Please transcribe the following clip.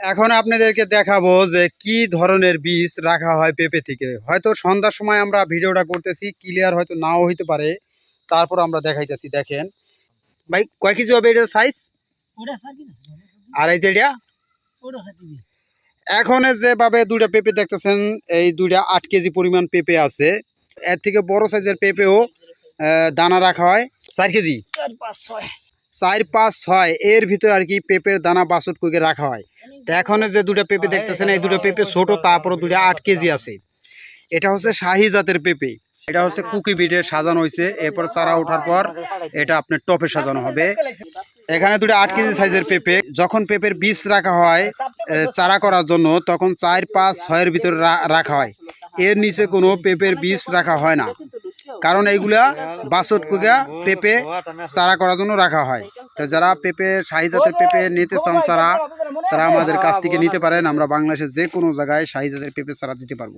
এখন আপনাদেরকে দেখাবো যে কি ধরনের বীজ রাখা হয় পেঁপে থেকে। হয়তো সন্ধ্যার সময় আমরা ভিডিওটা করতেছি ক্লিয়ার হয়তো নাও হইতে পারে। তারপর আমরা দেখাইতেছি দেখেন। ভাই কয় কেজি হবে এটার সাইজ আর এই যে এটা? ওটা স্যার কি এখন যেভাবে দুইটা পেঁপে দেখতেছেন এই দুইটা আট কেজি পরিমাণ পেঁপে আছে। এর থেকে বড় সাইজের পেঁপেও দানা রাখা হয়। চার কেজি? চার পাঁচ ছয়। চার পাঁচ ছয় এর ভিতরে আর কি পেঁপের দানা বাসট করে রাখা হয়। তো এখন যে দুটো পেঁপে দেখতেছেন এই দুটো পেঁপে ছোট তারপরে দুটো আট কেজি আছে। এটা হচ্ছে শাহি জাতের পেঁপে। এটা হচ্ছে কুকি বিটে সাজানো হয়েছে। এরপর চারা ওঠার পর এটা আপনার টপে সাজানো হবে। এখানে দুটো আট কেজি সাইজের পেঁপে। যখন পেঁপের বীজ রাখা হয় চারা করার জন্য তখন চার পাঁচ ছয়ের ভিতরে রাখা হয়। এর নিচে কোনো পেঁপের বীজ রাখা হয় না। কারণ এইগুলা বাসট কুজা পেঁপে চারা করার জন্য রাখা হয়। তো যারা পেঁপে শাহি জাতের পেঁপে নিতে চান চারা তারা আমাদের কাছ থেকে নিতে পারেন। আমরা বাংলাদেশের যে কোনো জায়গায় শাহি জাতের পেঁপে চারা দিতে পারব।